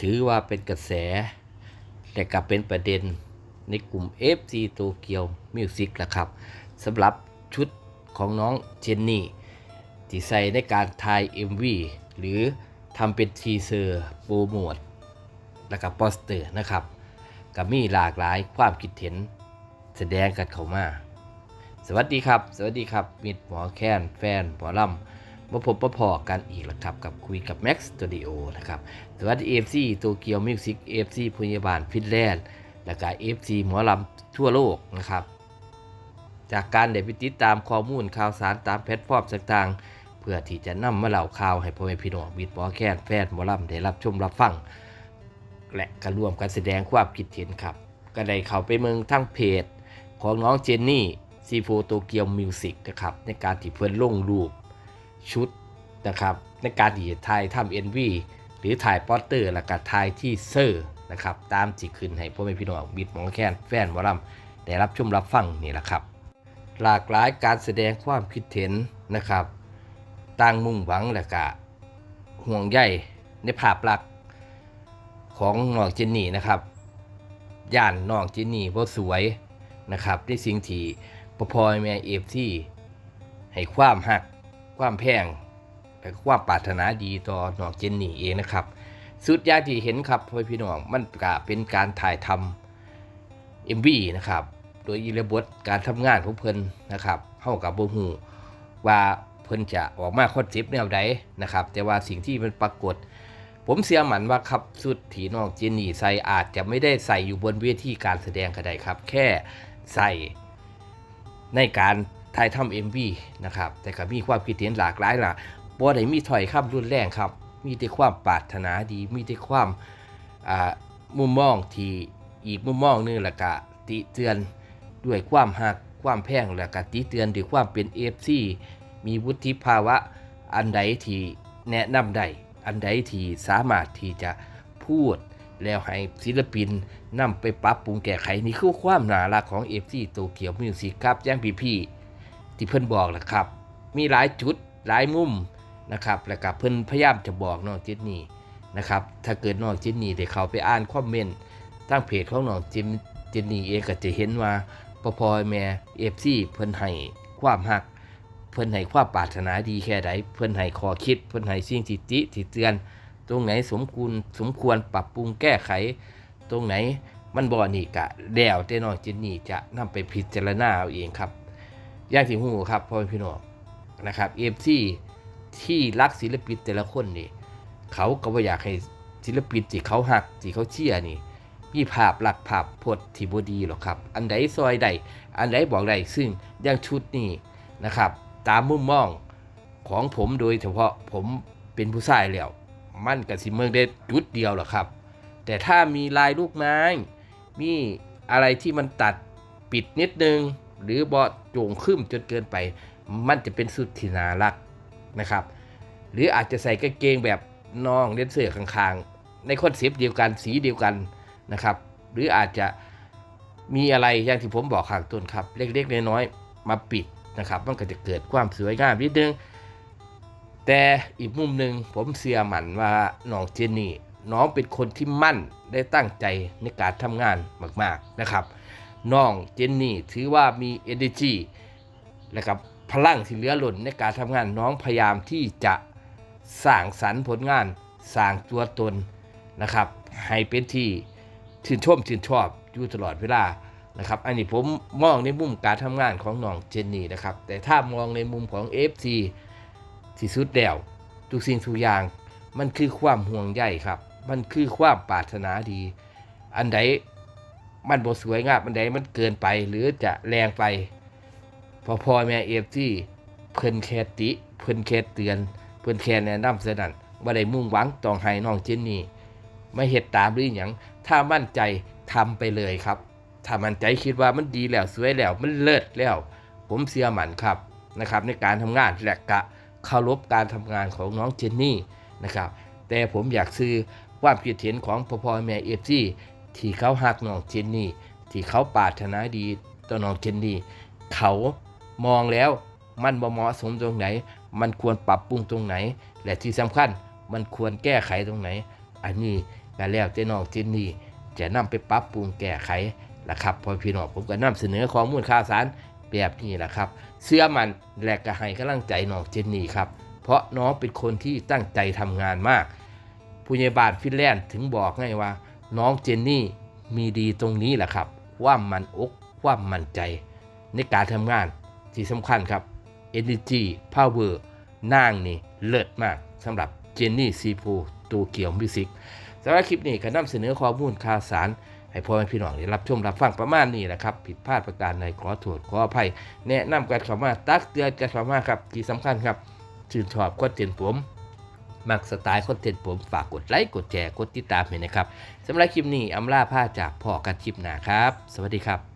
ถือว่าเป็นกระแส แต่กลับเป็นประเด็นในกลุ่ม FC โตเกียวมิวสิกแหละครับสำหรับชุดของน้องเจนนี่ ที่ใส่ในการถ่าย MV หรือทำเป็นทีเซอร์โปรโมทแล้วก็โปสเตอร์นะครับก็มีหลากหลายความคิดเห็นแสดงกันเข้ามา สวัสดีครับ สวัสดีครับมิดหมอแค้นแฟนหมอลำ มาพบมาพอกันอีกแล้วครับ กับคุยกับ Max Studio นะครับสวัสดี AFC โตเกียวมิวสิก AFC พยาบาลฟินแลนด์และก็ AFC หมอลำทั่วโลกนะครับ จากการได้ไปติดตามข้อมูลข่าวสารตามแพลตฟอร์มต่างๆ เพื่อที่จะนำมาเล่าข่าวให้พ่อแม่พี่น้องมิดหมอแคนแฟนหมอลำได้รับชมรับฟัง และก็ร่วมกันแสดงความคิดเห็นครับ ก็ได้เข้าไปเมืองทั้งเพจ ของน้องเจนนี่ซีโฟโตเกียวมิวสิกนะครับในการที่เพิ่นลงรูป ชุดนะครับในการที่จะถ่ายทำเอ็นวีหรือถ่ายโปสเตอร์แล้วก็ถ่ายที่เซอร์นะครับตามที่ขึ้นให้พ่อแม่พี่น้องบิดมองแค้นแฟนหมอลำได้รับชมรับฟังนี่แหละครับ หลากหลายการแสดงความคิดเห็นนะครับต่างมุ่งหวังและก็ห่วงใยในภาพลักษณ์ของน้องเจนนี่นะครับย่านน้องเจนนี่บ่สวยนะครับในสิ่งที่พ่อพ่อแม่เอฟที่ให้ความหัก ความแพงและความปรารถนาดีต่อน้องเจนนี่เองนะครับ สุดยาที่เห็นครับพ่อพี่น้องมันก็เป็นการถ่ายทำ MV นะครับ โดยอิระบทการทำงานของเพิ่นนะครับเฮากับบ่ฮู้ว่าเพิ่นจะออกมาคอนเซปต์แนวใดนะครับ แต่ว่าสิ่งที่มันปรากฏ ผมเสียหมันว่าครับสุดที่น้องเจนนี่ใส่อาจจะไม่ได้ใส่อยู่บนเวทีการแสดงก็ได้ครับ แค่ใส่ในการ ถ่ายทำเอ็มวีนะครับ แต่ก็มีความคิดเห็นหลากหลายล่ะบ่ได้มีถอยคำรุนแรงครับ มีแต่ความปรารถนาดี มีแต่ความอ่ามุมมองที่อีกมุมมองหนึงแล้วก็ติเตือนด้วยความหักความแพงแล้วก็ติเตือนด้วยความเป็นเอฟซีมีวุฒิภาวะอันใดที่แนะนำได้อันใดที่สามารถที่จะพูดแล้วให้ศิลปินนำไปปรับปรุงแก้ไขนี่คือความน่ารักของ FC โตเกียวมิวสิกครับแจ้งพี่ๆ ที่เพิ่นบอกแหละครับ มีหลายจุดหลายมุมนะครับแล้วก็เพิ่นพยายามจะบอกน้องเจนนี่นะครับถ้าเกิดน้องเจนนี่ได้เข้าไปอ่านคอมเมนต์ตั้งเพจของน้องเจนเจนนี่เองก็จะเห็นว่าพอพ่อแม่ FC เพิ่นให้ความหัก เพิ่นให้ความปรารถนาดีแค่ใดเพิ่นให้ข้อคิด เพิ่นให้สิ่งที่ติที่เตือน ตรงไหนสมควรสมควรปรับปรุงแก้ไข ตรงไหนมันบ่นี่กะแล้วแต่น้องเจนนี่จะนำไปพิจารณาเอาเองครับ อย่างที่หูครับพ่อพี่น้องนะครับเอฟซีที่รักศิลปินแต่ละคนนี่ เขาก็บ่อยากให้ศิลปินที่เขาหักที่เขาเชียร์นี่มีภาพลักภาพพจน์ที่บดีหรอกครับ อันใดซอยใด อันใดบอกใดซึ่งอย่างชุดนี้นะครับ ตามมุมมองของผมโดยเฉพาะผมเป็นผู้ชายแล้ว มันกับสิเมืองได้จุดเดียวหรอกครับ แต่ถ้ามีลายลูกไม้ มีอะไรที่มันตัดปิดนิดนึง หรือบอโจงขึ้นจนเกินไป มันจะเป็นสุดที่น่ารักนะครับ หรืออาจจะใส่กางเกงแบบน้องเล่นเสื้อข้างๆ ในคอนเซปต์เดียวกันสีเดียวกันนะครับ หรืออาจจะมีอะไรอย่างที่ผมบอกข้างต้นครับ เล็กๆน้อยๆมาปิดนะครับ มันก็จะเกิดความสวยงามนิดนึงแต่อีกมุมหนึ่งผมเสียหมันว่าน้องเจนนี่น้องเป็นคนที่มั่นได้ตั้งใจในการทำงานมากๆนะครับ น้องเจนนี่ถือว่ามี energy และกับพลังที่เหลือหล้นในการทำงานน้องพยายามที่จะสร้างสรรค์ผลงานสร้างตัวตนนะครับ ให้เป็นที่ชื่นชมชื่นชอบอยู่ตลอดเวลานะครับ อันนี้ผมมองในมุมการทำงานของน้องเจนนี่นะครับ แต่ถ้ามองในมุมของ FC ที่สุดแล้วทุกสิ่งทุกอย่างมันคือความห่วงใยครับ มันคือความปรารถนาดี อันใด มันบ่สวยงามอันใดมันเกินไปหรือจะแรงไป พอพ่อแม่เอฟที่เพิ่นแคติ เพิ่นแคเตือน เพิ่นแคแนะนำเสนั่นบ่ได้มุ่งหวังต้องให้น้องเจนนี่ไม่เฮ็ดตามหรือหยังถ้ามั่นใจทำไปเลยครับ ถ้ามั่นใจคิดว่ามันดีแล้วสวยแล้วมันเลิศแล้ว ผมเสียหมันครับนะครับ ในการทำงานและกะเคารพการทำงานของน้องเจนนี่นะครับ แต่ผมอยากซื้อความคิดเห็นของพ่อพ่อแม่เอฟซี ที่เขาหักน้องเจนนี่ ที่เขาปรารถนาดีต่อน้องเจนนี่ เขามองแล้วมันบ่เหมาะสมตรงไหน มันควรปรับปรุงตรงไหน และที่สำคัญมันควรแก้ไขตรงไหน อันนี้ก็แล้วแต่น้องเจนนี่ จะนำไปปรับปรุงแก้ไขละครับพอพี่น้องผมก็นำเสนอข้อมูลข่าวสารแบบนี้แหละครับ เสื้อมันและก็ให้กำลังใจน้องเจนนี่ครับ เพราะน้องเป็นคนที่ตั้งใจทำงานมาก ผู้ใหญ่บ้านฟินแลนด์ถึงบอกไงว่า น้องเจนนี่มีดีตรงนี้แหละครับ ว่ามันอกว่ามันใจ ในการทำงานที่สำคัญครับ Energy Power นางนี่เลิศมากสำหรับเจนนี่ซีพูตัวเกี่ยวมิวสิกสำหรับคลิปนี้ก็นำเสนอข้อมูลข่าวสาร ให้พ่อแม่พี่น้องได้รับชมรับฟังประมาณนี้แหละครับ ผิดพลาดประการใดขอโทษขออภัย แนะนำกันเข้ามาตักเตือนกันเข้ามาครับที่สำคัญครับชื่นชอบคอนเทนผม มักสไตล์คอนเทนต์ผมฝากกดไลค์กดแชร์กดติดตามให้นะครับสำหรับคลิปนี้อำลาผ้าจากพ่อกันคลิปหนาครับ สวัสดีครับ